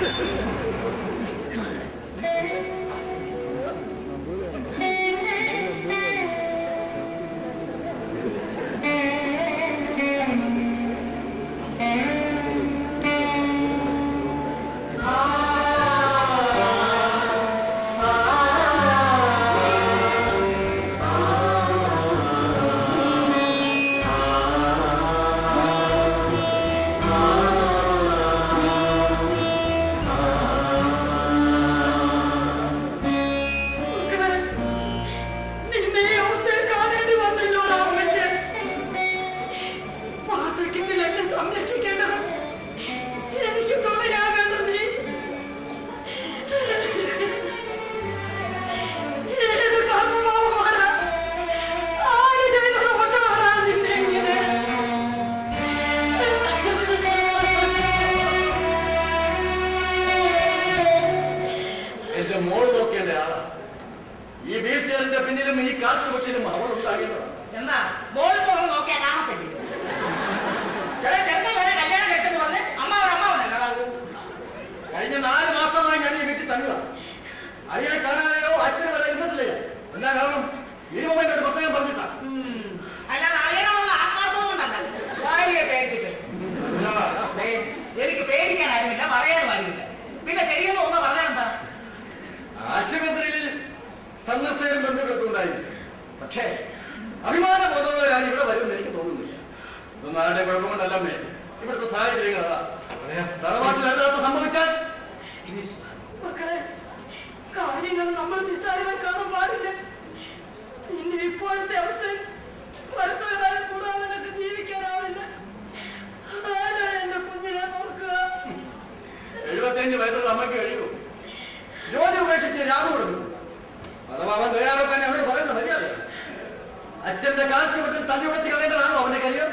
Thank you. കാഴ്ചവട്ടിലും അവൾ ഉണ്ടാകേണ്ടതാണ് എന്നാ ബോളിൽ തുറന്ന് നോക്കിയാ കാണത്തില്ലേ? ചില ചെറുക്കൻ വരെ കല്യാണം കഴിച്ചെന്ന് പറഞ്ഞ് അമ്മാവൻ അമ്മാവനല്ല കഴിഞ്ഞ നാല് മാസമായി ഞാൻ ഈ വീട്ടിൽ തങ്ങുക. അയ്യെ കാണാതെയോ പക്ഷേ അഭിമാന ബോധമുള്ളവരാണ് ഇവിടെ വരുമെന്ന് എനിക്ക് തോന്നുന്നില്ല. ഇതൊന്നും ആരുടെ കുഴപ്പം കൊണ്ടല്ലമ്മേ ഇവിടുത്തെ സാഹചര്യങ്ങൾ അതാ. തറവാട്ടിൽ സംഭവിച്ചാൽ മക്കളെ കാര്യങ്ങൾ നമ്മൾ നിസ്സാരമായി കാണാൻ പാടില്ല. നിന്റെ ഇപ്പോഴത്തെ അവസ്ഥ പരസ്പരം കൂടാതെ നിനക്ക് ജീവിക്കാനാവില്ല. ആരാ എന്റെ കുഞ്ഞിനെ നോക്കുക? എഴുപത്തിയഞ്ച് വയസ്സുള്ള അമ്മയ്ക്ക് കഴിയൂ ജോലി ഉപേക്ഷിച്ച് രാമ കൊടുക്കും. അഥവാ അച്ഛന്റെ കാഴ്ച വിട്ട് തല ഉടച്ച് കളയേണ്ടതാണോ അവന്റെ കാര്യം?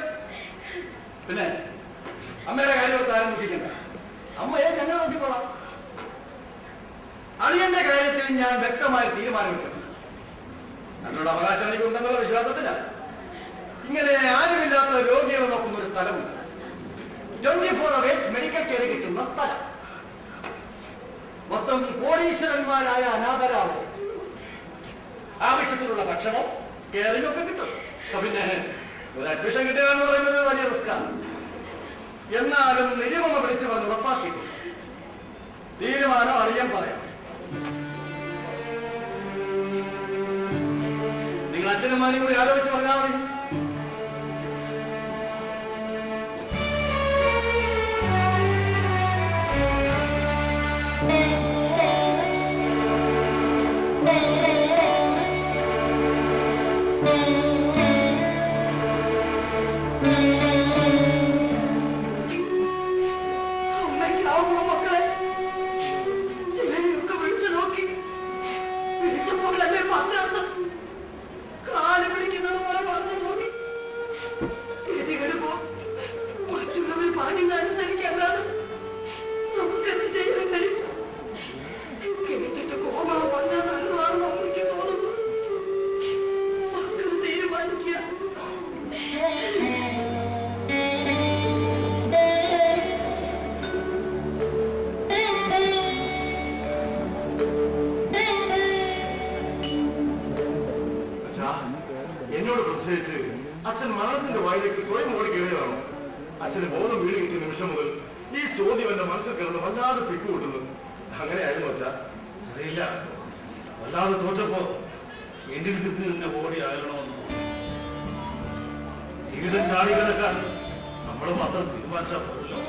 പിന്നെ അമ്മയുടെ കാര്യം താരം ദുഃഖിക്കണ്ട അമ്മയെ ഞങ്ങൾ നോക്കിക്കോളാം. അളിയന്റെ കാര്യത്തിൽ ഞാൻ വ്യക്തമായി തീരുമാനമെടുത്തിട്ടുണ്ട് ഞങ്ങളുടെ അവകാശം എനിക്കുണ്ടെന്നുള്ള വിശ്വാസത്തില്ല ഇങ്ങനെ ആരുമില്ലാത്ത രോഗികളെ നോക്കുന്ന ഒരു സ്ഥലമുണ്ട്. Twenty four hours medical care കിട്ടുന്ന സ്ഥലം. മൊത്തം കോടീശ്വരന്മാരായ അനാഥരാവും ആവശ്യത്തിനുള്ള ഭക്ഷണം കെയറിംഗ് കിട്ടും. അപ്പൊ പിന്നെ ഒരു അഡ്മിഷൻ കിട്ടുക എന്ന് പറയുന്നത് വലിയ റിസ്ക്കാണ് എന്നാലും നിയമം വിളിച്ചു പറഞ്ഞ് ഉറപ്പാക്കി തീരുമാനം അറിയാൻ പറയാം. നിങ്ങൾ അച്ഛനന്മാരും കൂടി ആലോചിച്ച് പറഞ്ഞാൽ മതി. എന്നോട് അച്ഛൻ മരണത്തിന്റെ വായിലേക്ക് സ്വയം ഓടി കയറിയതാണ്. അച്ഛന് ബോധം വീട് കിട്ടിയ നിമിഷം മുതൽ ഈ ചോദ്യം എന്റെ മനസ്സിൽ കിടന്ന് വല്ലാതെ പിക്കുകൂട്ടുന്നു അങ്ങനെയായിരുന്നു അച്ഛാ. അറിയില്ല. വല്ലാതെ തോറ്റപ്പോ എന്റെ അടുത്ത് എന്റെ ബോഡി ആകണമെന്ന് ജീവിതം ചാടി കിടക്കാൻ നമ്മൾ മാത്രം തീരുമാനിച്ചാൽ പോലല്ലോ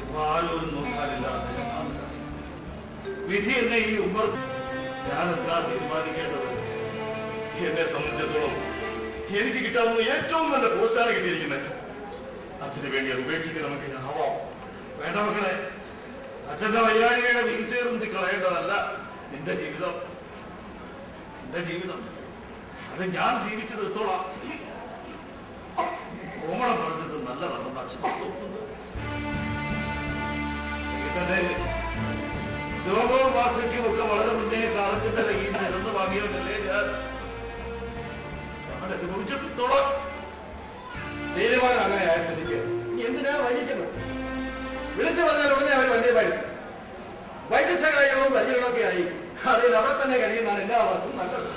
ഇപ്പൊ ആരും മാത്രം. വിധി എന്നെ ഈ ഉമ്മർ ഞാൻ എന്താ തീരുമാനിക്കേണ്ടത്? എന്നെ സംബന്ധിച്ചിടത്തോളം എനിക്ക് കിട്ടാവുന്ന ഏറ്റവും നല്ല പോസ്റ്റാണ് കിട്ടിയിരിക്കുന്നത്. അച്ഛന് വേണ്ടി അത് ഉപേക്ഷിക്കാൻ നമുക്ക് ആവാം. വേണ്ട മക്കളെ അച്ഛന്റെ വയ്യാഴികയുടെ വീഴ്ചേർന്തി കളയേണ്ടതല്ല നിന്റെ ജീവിതം. നിന്റെ ജീവിതം. അത് ഞാൻ ജീവിച്ചു തീർത്തോളാം കോമളം പറഞ്ഞത് നല്ലതാണെന്ന് അച്ഛൻ ഇതിന്റെ രോഗവും വളരെ മുന്നേ കാലത്തിന്റെ കയ്യിൽ നിന്ന് ഇരുന്ന് വാങ്ങിയവനല്ലേ ഞാൻ? അവനെ അനുഭവിച്ചിടത്തോളം തീരുമാനം അങ്ങനെ ആയ സ്ഥിതിക്ക് ഇനി എന്തിനാ വൈകിക്കുന്നത്? വിളിച്ചു പറഞ്ഞാൽ ഉടനെ അവർ വണ്ടിയെ പോയി വൈദ്യസഹായവും പരിചരണമൊക്കെ ആയി. അതിൽ അവിടെ തന്നെ കഴിയുന്നതാണ് എല്ലാവർക്കും നല്ലത്.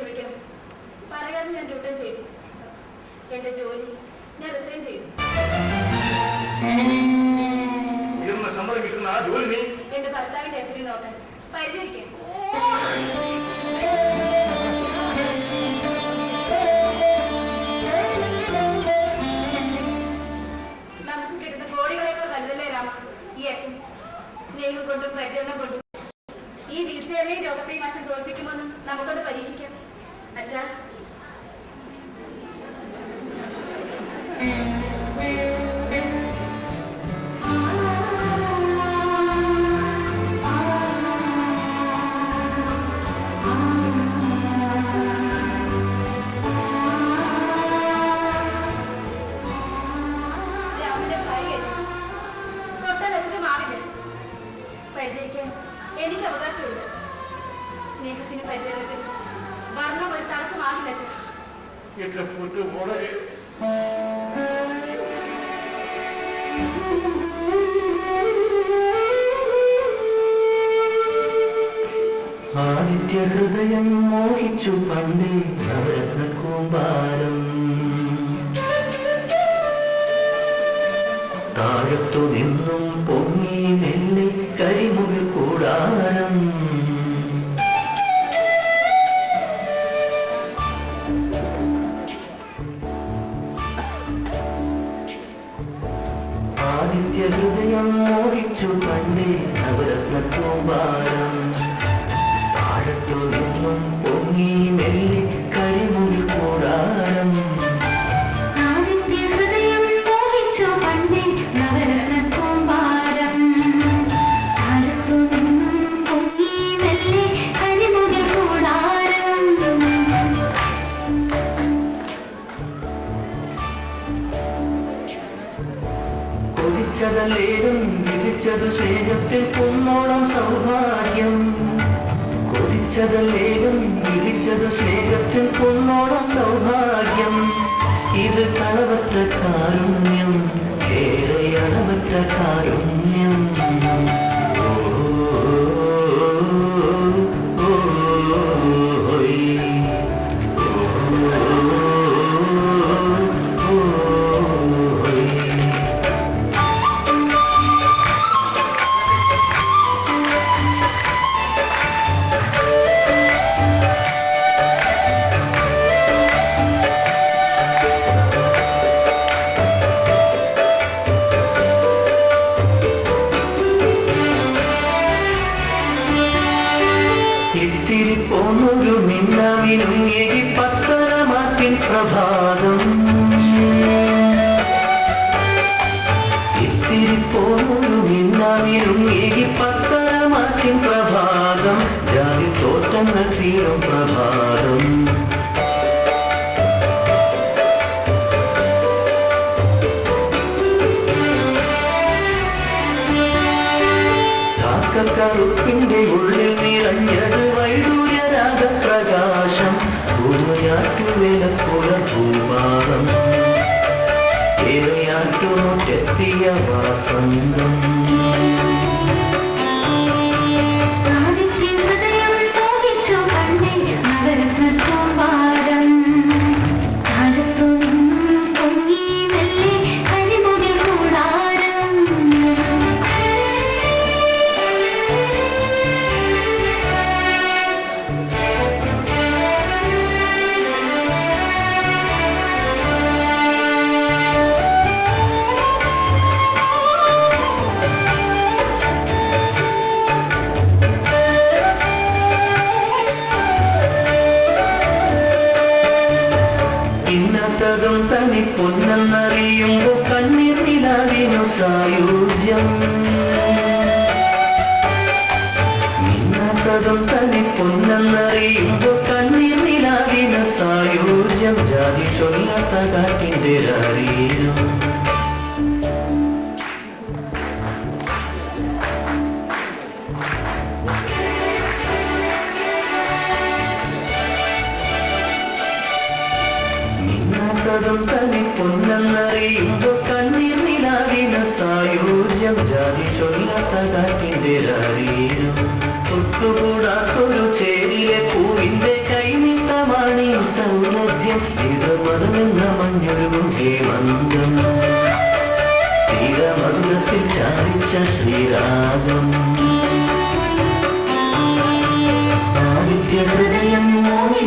എന്നോട് പറയാതെ ഞാൻ റിട്ടേൺ ചെയ്തു. എന്റെ ജോലി ഞാൻ റിസൈൻ ചെയ്തു. എന്റെ ഭർത്താവിന്റെ അച്ഛനെ നോക്കാൻ പരിചരിക്കാൻ സ്നേഹത്തിന് പരിചരണത്തിന് വർണം ഒരു തടസ്സമാകില്ല അച്ഛൻ. എന്റെ പൊന്നു മോളെ. ആദിത്യ ഹൃദയം മോഹിച്ചു പണ്ടേ നവരത്ന കൂമ്പാരം. താഴത്തു നിന്നും മോഹിച്ചു പണ്ടേ നവരത്ന കൊതിച്ചതല്ലേലും വിധിച്ചതു ശേഖത്തിൽ പൊന്നോളം സൗഭാഗ്യം. കൊതിച്ചതല്ലേലും വിധിച്ചതു സ്നേഹത്തിൽ പൊന്നോളം സൗഭാഗ്യം. ഇത് കളവറ്റ കാരുണ്യം ഏറെ അളവറ്റ കാരുണ്യം. എഴി പത്തരമാറ്റിൻ പ്രഭാതം ഇത്തിരി പോന്നൊരു മിന്നാവിനും എഴി പത്തരമാറ്റിൻ പ്രഭാതം ജാതി തോറ്റങ്ങൾ തീരും പ്രഭാതം കാക്കക്കറുപ്പിന്റെ ഉള്ളിൽ ഏറെയാറ്റുനോട്ടെത്തിയ സായുജ്യം ഇന്നത്തതും തനി പൊന്നെന്നറിയുമ്പോ കണ്ണീർ നിലാവിനു ചൊല്ലാത്ത കാറ്റിന്റെ രാരീരം നിന്നാത്തതും തനി പൊന്നെന്നറിയുമ്പോ കഥകിന്റെ ശരീരം തൊട്ടുകൂടാത്തൊരു പൂവിന്റെ കൈനീട്ടമാണ് സൗലഭ്യം ഇത് മതമെന്ന മഞ്ഞൊഴുകും ഹേമന്തം. ചാരിച്ച ശ്രീരാഗം. ആദിത്യ ഹൃദയം മോഹി